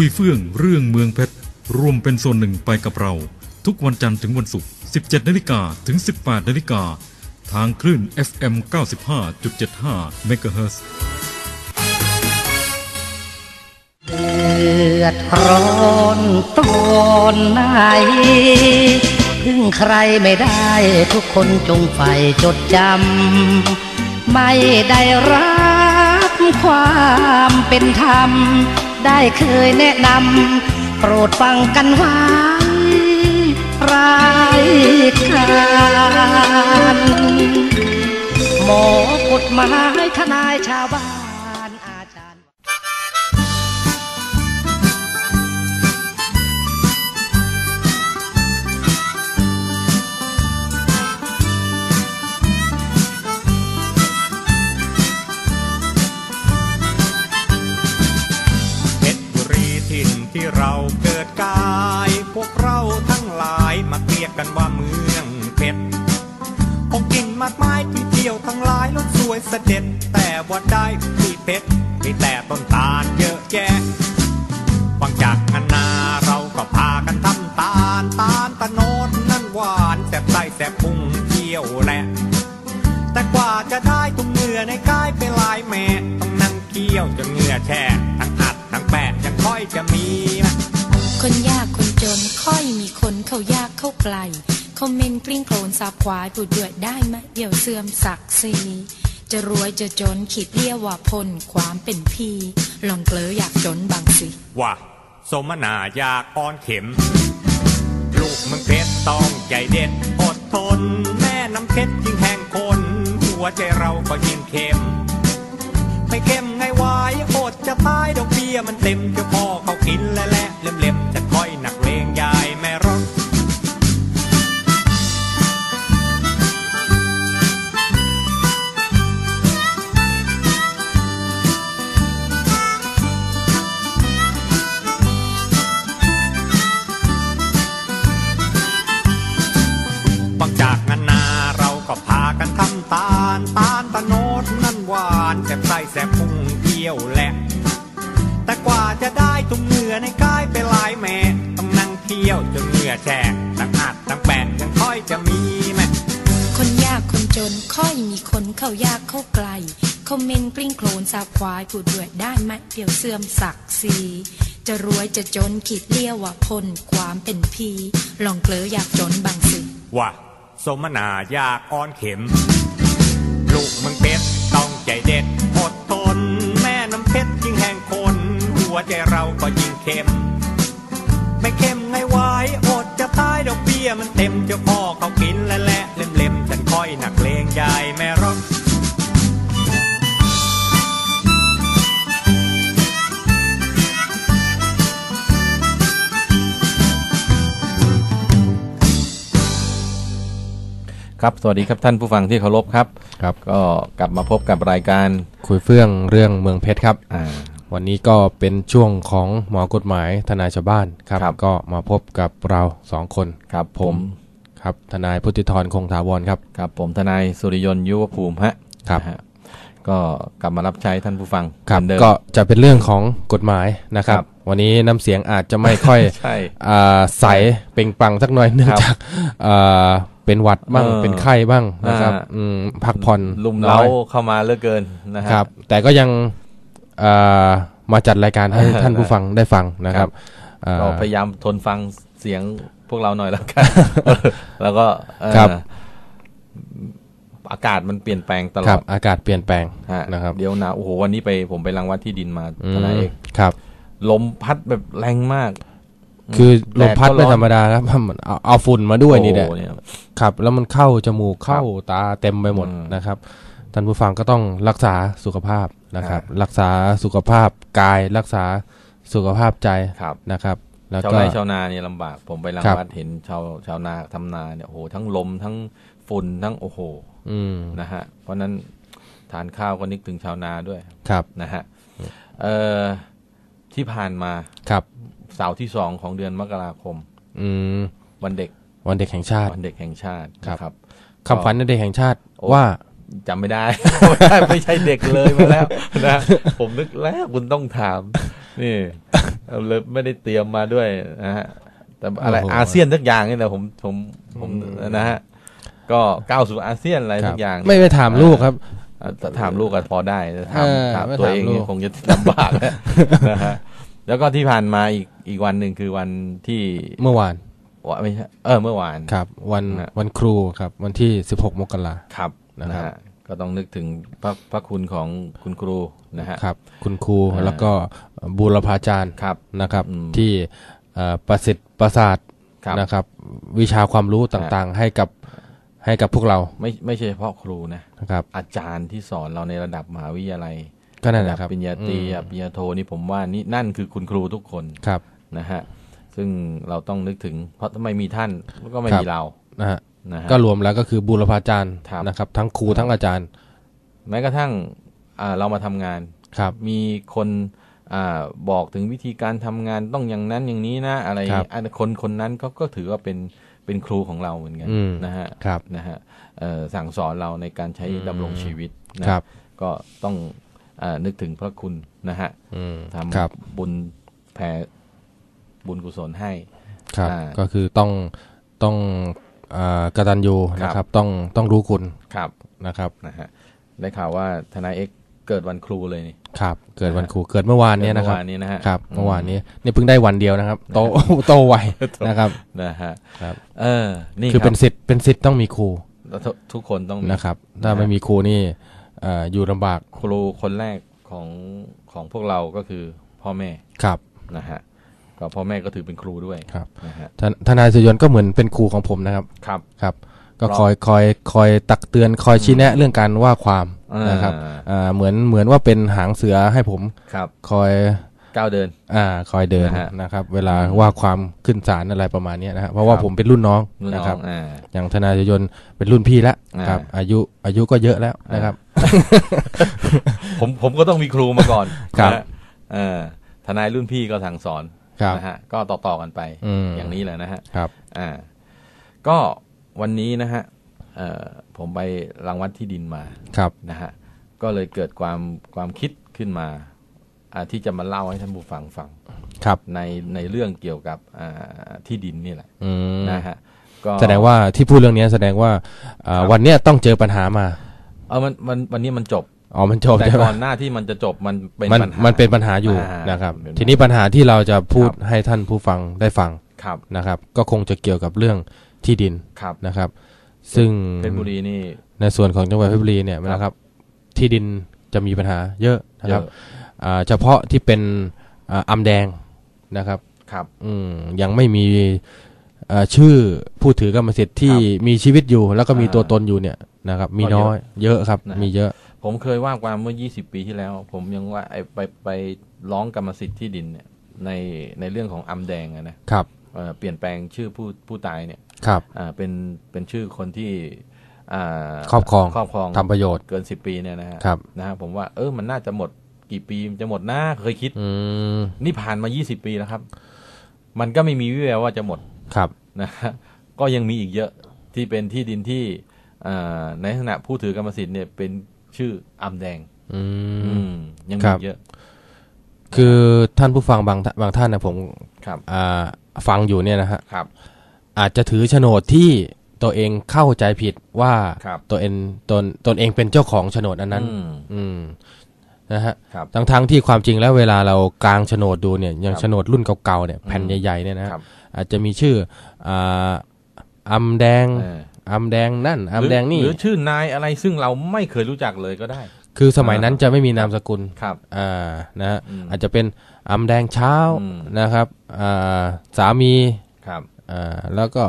คุยเฟื่องเรื่องเมืองเพชรรวมเป็นส่วนหนึ่งไปกับเรา ทุกวันจันทร์ถึงวันศุกร์ 17นาฬิกาถึง 18นาฬิกาทางคลื่น FM 95.75 MHz เดือดร้อนตอนไหนพึ่งใครไม่ได้ทุกคนจงใฝ่จดจำ ไม่ได้รับความเป็นธรรม ได้เคยแนะนำโปรดฟังกันไว้รายการหมอกฎหมายทนายชาวบ้าน เราเกิดกาย พวกเราทั้งหลายมาเรียกกันว่าเมืองเพชรของกินมากมายที่เที่ยวทั้งหลายรถสวยเสด็จ แต่ว่าได้ที่เพชรมีแต่ต้นตาลเยอะแยะฟังจากงานนาเราก็พากันทำตาลตาลตะโนดนั่นหวานแสบไส้แสบพุงเที่ยวแหละแต่กว่าจะได้ตุ้มเหงื่อในกายไปลายแม่ต้องนั่งเคี่ยวจนเหงื่อแช่ เขายากเข้าไกลคอมเมนต์กลิ้งโคลนสาบควายปูดเดือดได้ไหมเดี๋ยวเสื่อมศักดิ์ศรีจะรวยจะจนขีดเรียว่าพลความเป็นพี่ ลองเกลออยากจนบางสิ ว่า สมนาอยากอ่อนเข็ม ลูกมึงเพชรต้องใจเด็ดอดทน แม่น้ำเพชรยิ่งแห้งคน หัวใจเราก็ยิ่งเค็มไม่เข้มไงวายอดจะตายดอกเบี้ยมันเต็มเจ้าพ่อก ในกายไปลายแม่ต้องนั่งเที่ยวจนเหงื่อแฉกทั้งอัดทั้งแปะยังค่อยจะมีแม่คนยากคนจนค่อยมีคนเข้ายากเข้าไกลคอมเมนต์กลิ้งโคลนสาบควายปูดเดือดได้ไหมเดี๋ยวเสื่อมศักดิ์ศรีจะรวยจะจนขีดเรียกว่าพลความเป็นพี่ลองเกลออยากจนบางสิว่าสมนาอยากอ่อนเข็ม ลูกเมึงเพชรต้องใจเด็ดอดทนแม่น้ ใจเราก็ยิ่งเค็ม ไม่เข้มไงวายอดจะตายดอกเบี้ยมันเต็มเจ้าพ่อเขากินและแหละเล็มๆฉันค่อยหนักเลงยายแม่รถครับ สวัสดีครับท่านผู้ฟังที่เคารพครับ ครับ ก็กลับมาพบกับรายการคุยเฟื่องเรื่องเมืองเพชรครับ อ่า วันนี้ก็เป็นช่วงของหมอกฎหมายทนายชาวบ้านครับครับก็มาพบกับเราสองคนครับผมครับทนายพุทธิธรคงถาวรครับครับ ผมทนายสุริยนต์ยุวภูมิฮะครับนะฮะก็กลับมารับใช้ท่านผู้ฟังครับเหมือนเดิมก็จะเป็นเรื่องของกฎหมายนะครับครับ วันนี้น้ำเสียงอาจจะไม่ค่อยใช่อ่าใสเปล่งปลังสักหน่อยเนื่องครับจากอ่าเป็นหวัดบ้างเออเป็นไข้บ้างนะครับอ่าอืมพักผ่อนลุมน้เล้าอยเข้ามาเหลือเกินนะฮะครับ แต่ก็ยังอ่า มาจัดรายการให้ท่านผู้ฟังได้ฟังนะครับอ่าก็พยายามทนฟังเสียงพวกเราหน่อยแล้วกันแล้วก็เอ่อครับอากาศมันเปลี่ยนแปลงตลครัอบดอากาศเปลี่ยนแปลงฮะนะครับ เดี๋ยวหนะโอ้โหวันนี้ไปผมไปรังวัดที่ดินมาอืทนายมเอกครับ ลมพัดแบบแรงมาก คือลมพัดแก็ไม่อนธรรมดาครับมันเอาเอาฝุ่นมาด้วยนี่แหละโอ้โเนี่ยครับ แล้วมันเข้าจมูกเข้าตาเต็มไปหมดอืมนะครับ ท่านผู้ฟังก็ต้องรักษาสุขภาพนะครับครับรักษาสุขภาพกายรักษาสุขภาพใจครับนะครับแล้วชาวก็ไร่ชาวนาเนี่ยลำบาก ผมไปรังครับวัดเห็นชาวชาวนาทำนาเนี่ยโอ้โหทั้งลมทั้งฝุ่นทั้งโอ้โหอืมนะฮะเพราะฉะนั้นทานข้าวก็นึกถึงชาวนาด้วยครับนะฮะเอ่อที่ผ่านมาครับเสาร์ที่สองของเดือนมกราคม อืมวันเด็ก วันเด็กแห่งชาติ วันเด็กแห่งชาติครับนะครับคำฝันในเด็กแห่งชาติโอ้ว่า จำไม่ได้ไม่ใช่ไม่ใช่เด็กเลยมาแล้วนะผมนึกแล้วคุณต้องถาม นี่เราเลยไม่ได้เตรียมมาด้วยนะฮะแต่อะไรโอ้โหอาเซียนทุกอย่างนี่แหละผมผมผมนะฮะก็ก้าวสู่อาเซียนอะไรครัทุบกอย่าง ไม่ไปถามลูกครับอะแต่ถามลูกก็พอได้แต่ถามเออถามไม่ตัวถามเองลูนี่กคงจะลำบากนะนะฮะแล้วก็ที่ผ่านมาอีกอีกวันหนึ่งคือวันที่เมื่อวานวะไม่ใช่เออเมื่อวานครับ วันนะวันครูครับ วันที่16มกราครับ นะครับนะฮะก็ต้องนึกถึงพระพระคุณของคุณครูนะฮะครับ คุณครูอ่าแล้วก็บูรพาจารย์ครับนะครับอืมที่เอ่อประสิทธิ์ประสาทครับนะครับ วิชาความรู้ต่างๆ ให้กับให้กับพวกเราไม่ไม่ใช่เฉพาะครูนะนะครับ อาจารย์ที่สอนเราในระดับมหาวิทยาลัยก็นั่นแหระละดับครับปริญญาตรีอืมปริญญาโทนี่ผมว่านี่นั่นคือคุณครูทุกคนครับนะฮะซึ่งเราต้องนึกถึง เพราะถ้าไม่มีท่านก็ไม่ครับมีเรานะฮะนะฮะ ก็รวมแล้วก็คือบูรพาจารย์ครับนะครับ ทั้งครูทั้งอาจารย์ แม้กระทั่งอ่าเรามาทำงานครับ มีคนอ่าบอกถึงวิธีการทำงานต้องอย่างนั้นอย่างนี้นะ อะไรครับอันคนคนนั้นก็ก็ถือว่าเป็นเป็นครูของเราเหมือนกันอืมนะฮะครับนะฮะเอ่อสั่งสอนเราในการใช้ดำรงชีวิตนะครับ ก็ต้องอานึกถึงพระคุณนะฮะอืมทครับำบุญแผ่บุญกุศลให้ ครับอ่าก็คือต้องต้องอ่า กตัญญูครับนะครับต้องต้องรู้คุณครับนะครับนะฮะได้ข่าวว่าทนายเอ็กซ์เกิดวันครูเลยนี่ครับเกิดวันครูเกิดเมื่อวานเนี้ยนะคเมื่รัอบวานนี้นะฮะครับเมื่อวานนี้นี่เพิ่งได้วันเดียวนะครับ โตโตไวนะครับนะฮะครับเออนี่คือรับเป็นสิทธิ์เป็นสิทธิ์ต้องมีครูแล้วทุกทุกคนต้องมีนะครับ ถ้าไม่มีครูนี่เอ่ออยู่ลำบากครูคนแรกของของพวกเราก็คือพ่อแม่ครับนะฮะ ก็พ่อแม่ก็ถือเป็นครูด้วยครับนะฮะทนทนายสยนก็เหมือนเป็นครูของผมนะครับครับครับ ก็เราคอยคอยคอยตักเตือนคอยชี้แนะเรื่องการว่าความอ่านนะครับอ่าเหมือนเหมือนว่าเป็นหางเสือให้ผมครับคอยก้าวเดิน อ่า คอยเดินนะฮะนะครับ เวลาว่าความขึ้นศาลอะไรประมาณเนี้ยนะครับเพราะว่าครับผมเป็นรุ่นน้องรุ่นนะน้คอรับงอ่าอย่างทนายสยนเป็นรุ่นพี่แล้วอ่าครับ อายุอายุก็เยอะแล้วนะครับ ผมผมก็ต้องมีครูมาก่อนครับนะฮะเออทนายรุ่นพี่ก็สั่งสอนครับ นะฮะก็ต่อต่อๆกันไปอืมอย่างนี้แหละนะฮะครับอ่าก็วันนี้นะฮะเอ่อผมไปรังวัดที่ดินมาครับนะฮะก็เลยเกิดความความคิดขึ้นมาอ่าที่จะมาเล่าให้ท่านผู้ฟังฟังครับในในเรื่องเกี่ยวกับอ่าที่ดินนี่แหละอืมนะฮะก็แสดงว่าที่พูดเรื่องนี้แสดงว่าอ่าครับวันเนี้ยต้องเจอปัญหามา เออมันมันวันนี้มันจบ อ๋อมันจบแต่ใช่ไหมก่อนหน้าที่มันจะจบมันเป็นมันปัญหามันเป็นปัญหาอยู่อ่านะครับเป็นทีนี้ปัญหาที่เราจะพูดครับให้ท่านผู้ฟังได้ฟังครับนะครับ ก็คงจะเกี่ยวกับเรื่องที่ดินครับนะครับ ซึ่งเพชรบุรีนี่ในส่วนของจังหวัดเพชรบุรีเนี่ยครับนะครับ ที่ดินจะมีปัญหาเยอะนะเยครับอะอ่าเฉพาะที่เป็นอ่าอำแดงนะครับครับ อืมยังไม่มีเอ่อชื่อผู้ถือกรรมสิทธิ์ที่ครับมีชีวิตอยู่ แล้วก็มีอ่าตัวตนอยู่เนี่ยนะครับ มีก็เยอะน้อยเยอะครับนะฮะมีเยอะ ผมเคยว่าความเมื่อ 20 ปีที่แล้ว ผมยังว่าไอ้ไปไปร้องกรรมสิทธิ์ที่ดินเนี่ยในในเรื่องของอำแดงอะนะครับเอ่อเปลี่ยนแปลงชื่อผู้ผู้ตายเนี่ยครับอ่าเป็นเป็นชื่อคนที่อ่าครอบครองครอบครองทำประโยชน์เกิน 10 ปีเนี่ยนะฮะครับนะฮะผมว่าเออมันน่าจะหมดกี่ปีมันจะหมดหน้าเคยคิดอืมนี่ผ่านมา 20 ปีแล้วครับ มันก็ไม่มีวิแววว่าจะหมดครับนะฮะก็ยังมีอีกเยอะที่เป็นที่ดินที่อ่าในขณะผู้ถือกรรมสิทธิ์เนี่ยเป็น ชื่ออำแดง อือืมมยังคมีรับเยอะ คือท่านผู้ฟังบางท่านบางท่านนะผมครับอ่าฟังอยู่เนี่ยนะฮะครับ อาจจะถือโฉนดที่ตัวเองเข้าใจผิดว่าครับตัวเองตนตนเองเป็นเจ้าของโฉนดอันนั้น อืมอืมนะฮะครับทั้งทั้งๆที่ความจริงแล้วเวลาเรากางโฉนดดูเนี่ยอย่างครับโฉนดรุ่นเก่าๆเนี่ยแผ่นอืมใหญ่ๆเนี่ยนะฮะครับอาจจะมีชื่ออ่าอำแดงเอออำแดงนั่นอำแดงนี่หรือหรือชื่อนายอะไรซึ่งเราไม่เคยรู้จักเลยก็ได้ คือสมัยนั้นจะไม่มีนามสกุลครับอ่านะฮะอืมอาจจะเป็นอำแดงเช้าอืมนะครับอ่าสามีครับอ่าแล้วก็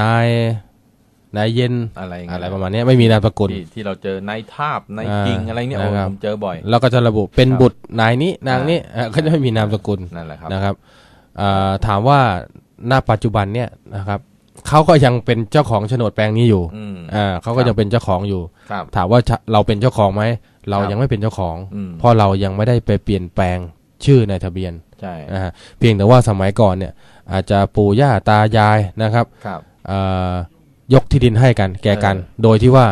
นายนายเย็นอะไรย่งเงี้ยอะไรประมาณเนี้ยไม่มีนามสกุลที่ที่เราเจอนายทาบนายอ่าจริงอะไรเนี่ยโอ้นะครับผมเจอบ่อยแล้วก็จะระบุเป็นครับบุตรนายนี้นางนี้อ่าก็จะไม่มีนามสกุลนั่นแหละครับนะครับอ่าถามว่าณปัจจุบันเนี่ยนะครับ เขาก็ยังเป็นเจ้าของโฉนดแปลงนี้อยู่อืมอ่าเขาก็ยังเป็นเจ้าของอยู่ครับถามว่าจะเราเป็นเจ้าของไหมเราครับยังไม่เป็นเจ้าของอืมเพราะเรายังไม่ได้ไปเปลี่ยนแปลงชื่อในทะเบียนใช่นะฮะเพียงแต่ว่าสมัยก่อนเนี่ย อาจจะปู่ย่าตายายนะครับครับเอ่อยกที่ดินให้กันแก่กันเออโดยที่ว่า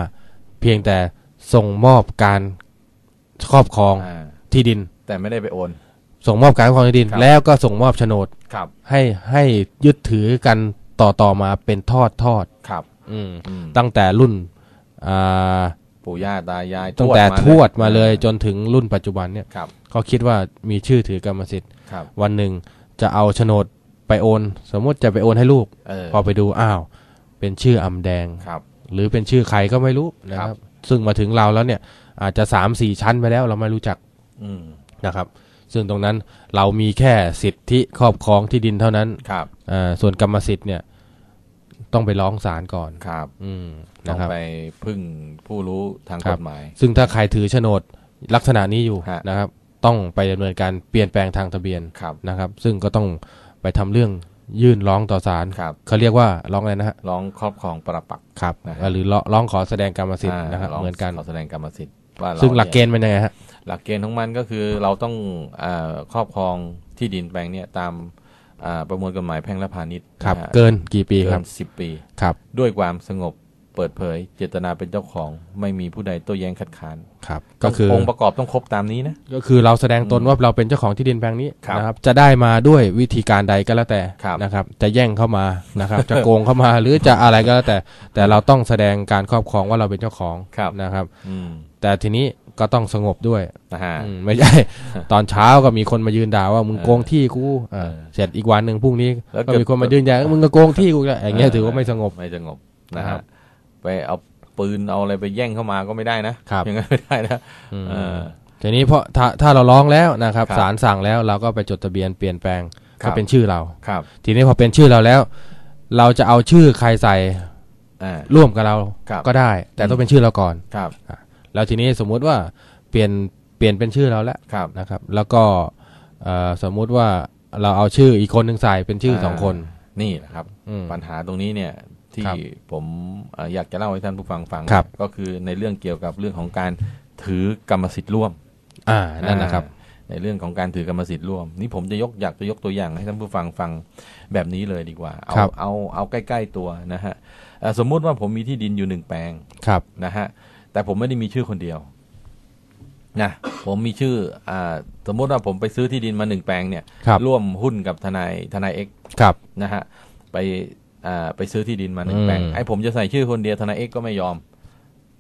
เพียงแต่ส่งมอบการครอบครองอ่าที่ดิน แต่ไม่ได้ไปโอน ส่งมอบการครอบครองที่ดินครับแล้วก็ส่งมอบโฉนดครับให้ให้ยึดถือกัน ต่อต่อมาเป็นทอดทอดครับ อืมอืมตั้งแต่รุ่นอ่าปู่ย่าตายายตั้งแต่มาทวดมาเลยจนถึงรุ่นปัจจุบันเนี่ยครับเขาคิดว่ามีชื่อถือกรรมสิทธิ์ ครับ วันหนึ่งจะเอาโฉนดไปโอน สมมติจะไปโอนให้ลูก เออพอไปดูอ้าว เป็นชื่ออำแดง ครับ หรือเป็นชื่อใครก็ไม่รู้นะคครัรับ บ ซึ่งมาถึงเราแล้วเนี่ย อาจจะสามสี่ชั้นไปแล้วเราไม่รู้จักอืมนะครับ ซึ่งตรงนั้นเรามีแค่สิทธิครอบครองที่ดินเท่านั้น ครับอ่า ส่วนกรรมสิทธิ์เนี่ยต้องไปร้องศาลก่อนครับ อืมต้อนะงครับไปพึ่งผู้รู้ทางครักบฎหมาย ซึ่งถ้าใครถือโฉนดลักษณะนี้อยู่ฮะนะครับ ต้องไปดำเนินการเปลี่ยนแปลงทางทะเบียนครับนะครับ ซึ่งก็ต้องไปทำเรื่องยื่นร้องต่อศาลครับเขาเรียกว่าร้องอะไรนะฮะร้องครอบครองปรปักษ์ครับนะครับหรือร้องร้องขอแสดงกรรมสิทธิ์านะครับร้งเหมือนกันขอแสดงกรรมสิทธิ์ว่าราซึ่งหลักเกนี่ยณฑ์เป็นยังไงฮะหลักเกณฑ์ของมันก็คือเราต้องอาครอบครองที่ดินแปลงเนี้ยตามอ่า ประมวลกฎหมายแพ่งและพาณิชย์ครับนะฮะเกินกี่ปีคเกิรับนสิบปีครับ ด้วยความสงบเปิดเผย เจตนาเป็นเจ้าของไม่มีผู้ใดโต้แย้งคัดค้านครับ ก็คือองค์ประกอบต้องครบตามนี้นะก็คือเราแสดงตนว่าเราเป็นเจ้าของที่ดินแปลงนี้ครับนะครับ จะได้มาด้วยวิธีการใดก็แล้วแต่ครับนะครับ จะแย่งเข้ามานะครับ จะโกงเข้ามาหรือจะอะไรก็แล้วแต่ แต่เราต้องแสดงการครอบครองว่าเราเป็นเจ้าของครับนะครับอืมแต่ทีนี้ ก็ต้องสงบด้วยนะฮะอืมไม่ใช่ ตอนเช้าก็มีคนมายืนด่าว่ามึงโกงที่กูเออเออเสร็จอีกวันหนึ่งพรุ่งนี้แล้วก็มีคนมายืนยันมึงก็โกงที่กูอีกแล้วอย่างเงี้ยถือว่าไม่สงบไม่สงบนะครัฮะบไปเอาปืนเอาอะไรไปแย่งเข้ามาก็ไม่ได้นะครับอย่างนั้นไม่ได้นะอืมเออทีนี้เพราะถ้าถ้าเราร้องแล้วนะครับครับศาลสั่งแล้วเราก็ไปจดทะเบียนเปลี่ยนแปลงครัก็บเป็นชื่อเราครับ ทีนี้พอเป็นชื่อเราแล้ว เราจะเอาชื่อใครใส่อ่าร่วมกับเราครับก็ได้ แต่ต้องเป็นชื่อเราก่อนครับ แล้วทีนี้สมมุติว่าเปลี่ยนเปลี่ยนเป็นชื่อเราแล้วครับนะครับ แล้วก็เอ่อสมมุติว่าเราเอาชื่ออีกคนหนึ่งใส่เป็นชื่อสองคนนี่แหละครับอืมปัญหาตรงนี้เนี่ยที่ครับผมเอ่ออยากจะเล่าให้ท่านผู้ฟังฟังครับก็คือในเรื่องเกี่ยวกับเรื่องของการถือกรรมสิทธิ์ร่วม อ่านั่นนะครับอ่าในเรื่องของการถือกรรมสิทธิ์ร่วม นี่ผมจะยกอยากจะยกตัวอย่างให้ท่านผู้ฟังฟังแบบนี้เลยดีกว่า เอาครับเอาเอาใกล้ ๆตัวนะฮะเอ่อสมมุติว่าผมมีที่ดินอยู่หนึ่งแปลงครับนะฮะ แต่ผมไม่ได้มีชื่อคนเดียวนะผมมีชื่ออ่าสมมุติว่าผมไปซื้อที่ดินมาหนึ่งแปลงเนี่ยครับร่วมหุ้นกับทนายทนายเอ็กครับนะฮะไปอ่าไปซื้อที่ดินมาหนึ่งแปลงอืมไอ้ผมจะใส่ชื่อคนเดียวทนายเอ็กก็ไม่ยอม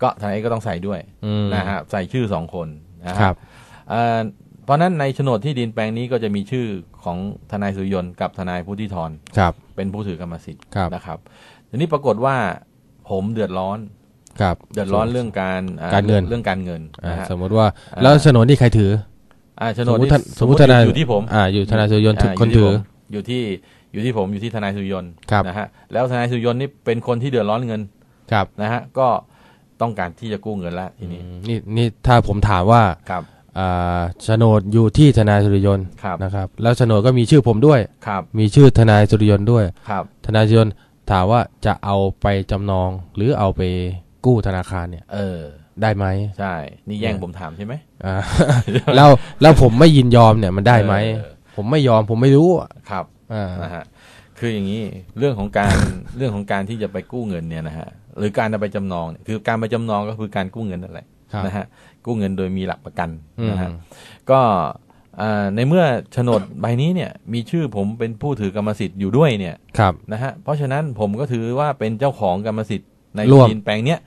ก็ทนายเอ็กก็ต้องใส่ด้วยอืมนะฮะใส่ชื่อสองคนนะฮะครับอ่าเพราะฉะนั้นในโฉนดที่ดินแปลงนี้ก็จะมีชื่อของทนายสุริยนต์กับทนายผู้ที่ทรครับเป็นผู้ถือกรรมสิทธิ์ครับนะครับทีนี้ปรากฏว่าผมเดือดร้อน ครับเดือดร้อนเรื่องการอ่การเงินเรื่องการเงินอ่านะฮะสมมติว่าอ่าแล้วโฉนดที่ใครถืออ่าโฉนสมดมติที่ท่านสมมติสทนายอยู่ที่ผมอ่าอยู่ทนายสุริยนต์ถืออ่าคนยู่ที่ถือผมอยู่ที่อยู่ที่ผมอยู่ที่ทนายสุริยนต์ครับนะฮะแล้วทนายสุริยนต์นี่เป็นคนที่เดือดร้อนเงินครับนะฮะก็ต้องการที่จะกู้เงินแล้วทีนี้อืมนี่นี่ถ้าผมถามว่าครับอ่าโฉนดอยู่ที่ทนายสุริยนต์ครับนะครับ แล้วโฉนดก็มีชื่อผมด้วยครับมีชื่อทนายสุริยนต์ด้วยครับทนายสุริยนต์ถามว่าจะเอาไปจำนองหรือเอาไป กู้ธนาคารเนี่ย เออ ได้ไหมใช่ นี่แย่งผมถามใช่ไหมอ่าแล้วแล้วผมไม่ยินยอมเนี่ยมันได้ไหมเออผมไม่ยอมผมไม่รู้อะครับอ่านะฮะคืออย่างนี้เรื่องของการเรื่องของการที่จะไปกู้เงินเนี่ยนะฮะหรือการจะไปจำนองเนี่ยคือการไปจำนองก็คือการกู้เงินนั่นแหละครับนะฮะกู้เงินโดยมีหลักประกันอืมนะฮะก็อ่าในเมื่อโฉนดใบนี้เนี่ยมีชื่อผมเป็นผู้ถือกรรมสิทธิ์อยู่ด้วยเนี่ยครับนะฮะเพราะฉะนั้นผมก็ถือว่าเป็นเจ้าของกรรมสิทธิ์ในร่วมที่ดินแปลงเนี้ย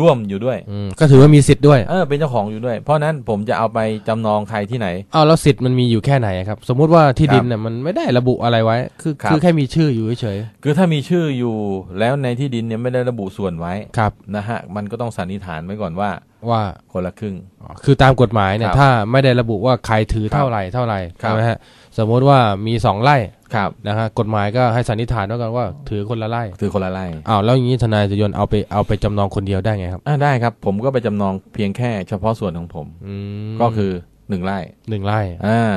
ร่วมอยู่ด้วยอืมก็ถือว่ามีสิทธิ์ด้วยเออเป็นเจ้าของอยู่ด้วย เพราะฉะนั้นผมจะเอาไปจำนองใครที่ไหน เอาแล้วสิทธิ์มันมีอยู่แค่ไหนครับ สมมุติว่าที่ครับดินเนี่ยมันไม่ได้ระบุอะไรไว้ คือครับ คือแค่มีชื่ออยู่เฉยคือถ้ามีชื่ออยู่แล้วในที่ดินเนี่ยไม่ได้ระบุส่วนไว้ๆครับ นะฮะมันก็ต้องสันนิษฐานไว้ก่อนว่าว่าคนละครึ่ง อ๋อคือตามกฎหมายเนี่ยครับถ้าไม่ได้ระบุว่าใครถือครับเท่าไหร่เท่าไหร่ครับ ใช่ไหมฮะ สมมุติว่ามีสองไร่ครับนะฮะกฎหมายก็ให้สันนิษฐานไว้ก่อนว่าถือคนละไร่ถือคนละไร่อ้าวแล้วอย่างนี้ทนายจะยนต์เอาไปเอาไปจำนองคนเดียวได้ไงครับอ่าได้ครับ ผมก็ไปจำนองเพียงแค่เฉพาะส่วนของผมอืมก็คือหนึ่งไร่หนึ่งไร่อ่า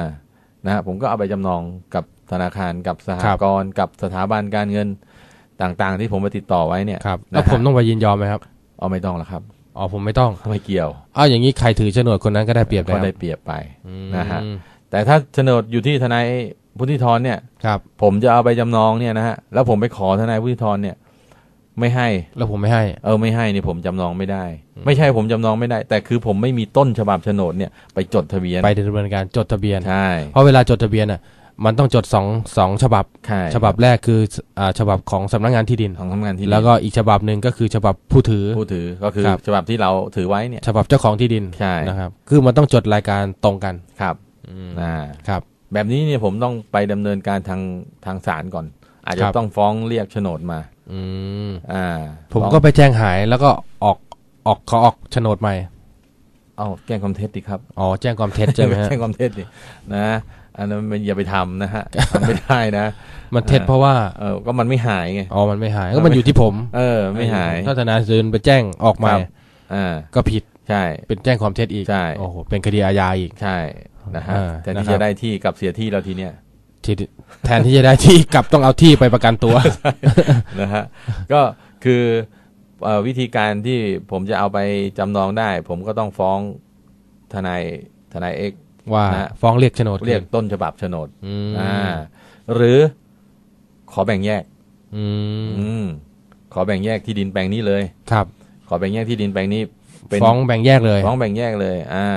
นะฮะผมก็เอาไปจำนองกับธนาคารกับสหครับกรณ์กับสถาบันการเงินต่างๆ ที่ผมไปติดต่อไว้เนี่ยครับนะฮะแล้วผมต้องไปยินยอมไหมครับเอาไม่ต้องแล้วครับอ๋อผมไม่ต้องไม่เกี่ยวอ้าวอย่างนี้ใครถือโฉนดคนนั้นก็ได้เปรียบก็แล้วได้เปรียบไปอืมนะฮะ แต่ถ้าโฉนดอยู่ที่ทนายพุทธิธรเนี่ยครับ ผมจะเอาไปจำนองเนี่ยนะฮะแล้วผมไปขอทนายพุทธิธรเนี่ย ไม่ให้ แล้วผมไม่ให้ เออไม่ให้นี่ผมจำนองไม่ได้ ไม่ใช่ผมจำนองไม่ได้ แต่คือผมไม่มีต้นฉบับโฉนดเนี่ยไปจดทะเบียนไปดำเนินการจดทะเบียนใช่เพราะเวลาจดทะเบียนอะมันต้องจดสองสองฉบับใช่ฉบับแรกคืออ่าฉบับของสำนักงานที่ดินของทำงานที่ดิน แล้วก็อีกฉบับหนึ่งก็คือฉบับผู้ถือผู้ถือก็คือครับฉบับที่เราถือไว้เนี่ย ฉบับเจ้าของที่ดินใช่นะครับ คือมันต้องจดรายการตรงกันครับ อ่าครับ แบบนี้เนี่ยผมต้องไปดำเนินการทางทางศาลก่อน อาจจะครับต้องฟ้องเรียกโฉนดมา อืมอ่า ผมฟ้องก็ไปแจ้งหายแล้วก็ออกออกขอออกโฉนดใหม่เอาแจ้งความเท็จดิครับ อ๋อ แจ้งความเท็จใช่ไหมฮะแจ้งความเท็จดินะอันนั้นมันอย่าไปทำนะฮะทำไม่ได้นะ มันเท็จเพราะว่า เออก็มันไม่หายไง อ๋อ มันไม่หาย ก็มันอยู่ที่ผม เออ ไม่หาย ถ้าธนาคารไปแจ้งออกใหม่ครับอ่าก็ผิด ใช่ เป็นแจ้งความเท็จอีก ใช่ โอ้โห เป็นคดีอาญาอีก ใช่ นะฮะอ่าแต่นะที่ครับจะได้ที่กับเสียที่เราทีเนี้ยที่แทนที่จะได้ที่กลับต้องเอาที่ไปประกันตัวนะฮะก็คือเอ่อวิธีการที่ผมจะเอาไปจำนองได้ ผมก็ต้องฟ้องทนายทนายเอกว่านะฟ้องเรียกโฉนดเรียกต้นฉบับโฉนดอืมอ่าหรือขอแบ่งแยกอืมอืมขอแบ่งแยกที่ดินแปลงนี้เลยครับ ขอแบ่งแยกที่ดินแปลงนี้เป็นฟ้องแบ่งแยกเลย ฟ้องแบ่งแยกเลย อ่า